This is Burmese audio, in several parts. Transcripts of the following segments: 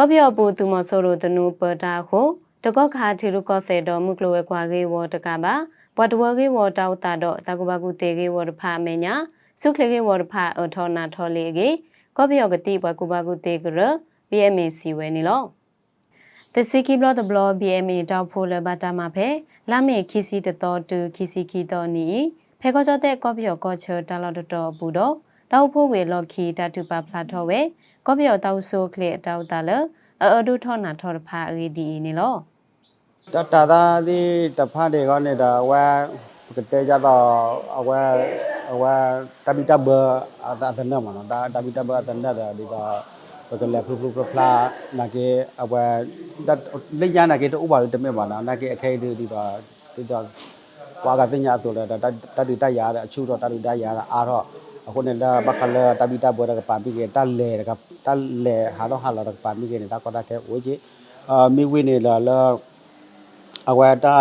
ကောပြောပူသူမဆိုရိုတနုပတာကိုတကောခါတီရုကောဆေတော်မုကလဝဲကွာကေဝတကပါဘဝတဝကေဝတောက်တာတော့တကဘကုတေကေဝတဖအမေညာစုခလေကေဝတဖအထောနာထောလေကေကောပြောကတိဘကုဘကုတေကရ BMC ဝဲနေလောတစီကီဘလော့တဘလော့ BMA တောက်ဖိုလဘတာမှာဖဲလာမေခီစီတတော်တူခီစီခီတော်နီဖဲကောကြတဲ့ကောပြောကောချောတာလော့တော်ဘူးတော့ တောက်ဖို့ဝေလော့ခီတတူပါဖလာထောဝဲကောပြောတောက်ဆိုကလေတောက်တာလအော်ဒူထောနာထောဖာအီဒီနေလောတတသာဒီတဖတ်တွေကနေတာဝဲကတဲ့ကြတော့အဝဲအဝဲတပိတဘအတတနမနော်ဒါတပိတဘအတနဒါဒီတော့ဘကလည်းဖလူဖလူဖလာနာကေအဝဲတလိညာနာကေတူပါတမေပါနာနာကေအခဲဒီဒီတော့ဒီတော့ကွာကတင်ညာဆိုလဲတတတိတရတဲ့အချူတော့တတိတရတာအားတော့ အခုနေတာဘကလည်းတပိတဘရကပါပြီးကေတလဲကတလဲဟာတော့ဟာလာကပါပြီးကေနေတာကောတာတဲ့ဝေကြီးအာမိဝိနေလာလာအဝဲတာ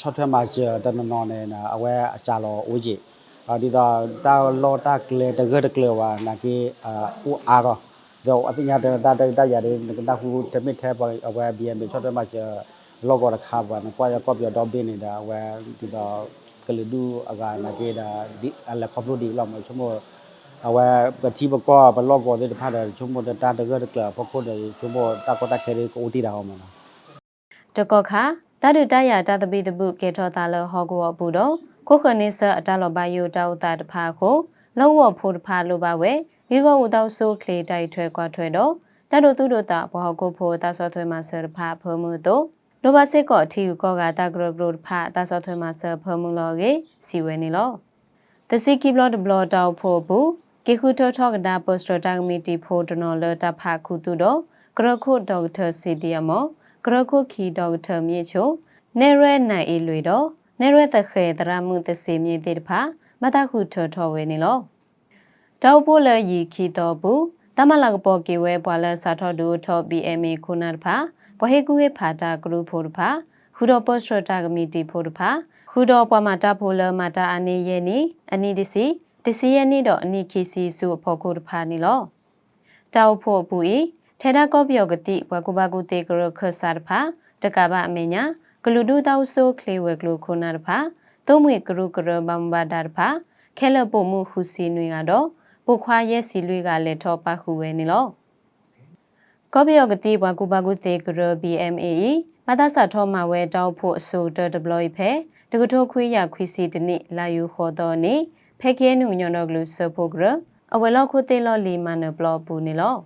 ချော့ထွဲမှာကျတနနော်နေနာအဝဲအကြလောဦးကြီးအဒီတော့တာလောတာကလေတကယ်တကယ်ဝါနာကီအဦးအားတော့တော့အတင်ညာတဲ့တာတာရတယ်ကဟူတမစ်ထဲပေါ်အဝဲ BM ချော့ထွဲမှာကျလောကောခါပါနကွာရကောပြတော့ဘင်းနေတာအဝဲဒီတော့ ကလေဒူအကနာကေဒါဒီအလခေါပလိုဒီလောက်မချမောအဝဲပတိဘကောဘလောကောတဲ့ဖားတယ်ချမောတာတကယ်တကယ်ဖခုတယ်ချမောတာကောတာခဲရီကိုတီတာအောင်မလားတကောခါတတုတရတသပိတပုကေထောတာလဟောကောဘူးတော့ကိုခနိဆအတလောဘယုတောက်တာတဖာကိုလောဝဖို့တဖာလိုပါဝဲဂေကောဝတောက်ဆိုခလေတိုက်ထွဲကွာထွဲတော့တတုသူတို့တာဘောကိုဖို့တဆောထွဲမှာဆရဖာဖမှုတော့ လိုပါစစ်ကောအထီကောကတဂရဂရဖာတဆောထွဲမှာဆဖမှုလောကေစီဝဲနေလောတစီကီဘလော့ဘလော့တောက်ဖို့ဘူးကေခုထောထောကဒါပိုစထတာကမီတီဖို့တနော်လတဖာခုတူတော့ဂရခုဒေါက်တာစီတီယမောဂရခုခီဒေါက်တာမြေချိုနေရဲနိုင်အေလွေတော့နေရဲသခဲတရမှုသစေမြေတေတဖာမတခုထောထောဝဲနေလောတောက်ပိုးလရီခီတော်ဘူး တမလကပေါ်ကေဝဲပွာလစာထောဒူထော BMA ခုနာတဖာဘဟေကူဝေဖာတာဂရုဖို့တဖာဟူတော်ပိုစထတာကမီတီဖို့တဖာဟူတော်ပွားမတာဖိုလမတာအနေရဲ့နီအနီတစီတစီရဲ့နီတော့အနီခီစီစုဖို့ကိုတဖာနေလောတောက်ဖို့ဘူးဤထေတာကောပြောကတိဘွယ်ကူဘကူတေကရခဆာတဖာတကဘာအမေညာဂလူဒူတောက်ဆိုခလေဝဲကလူခုနာတဖာသုံးမွေကရုကရဘမ်ဘာဒါတဖာခဲလပိုမှုခုစီနွေကတော့ ပုခွာရဲ့စီလွေကလည်းထောပါခုဝဲနေလောကောပြောကတိဘွားကူပါကူသေးကရ BMAE မသဆာထောမှာဝဲတောက်ဖို့အဆိုတ deploy ဖဲတကထောခွေးရခွေးစီတနိလာယူခေါ်တော်နေဖဲကဲနုညော်တော်ကလူစဖို့ကရအဝဲလောက်ခုသေးလောလီမနဘလောပူနေလော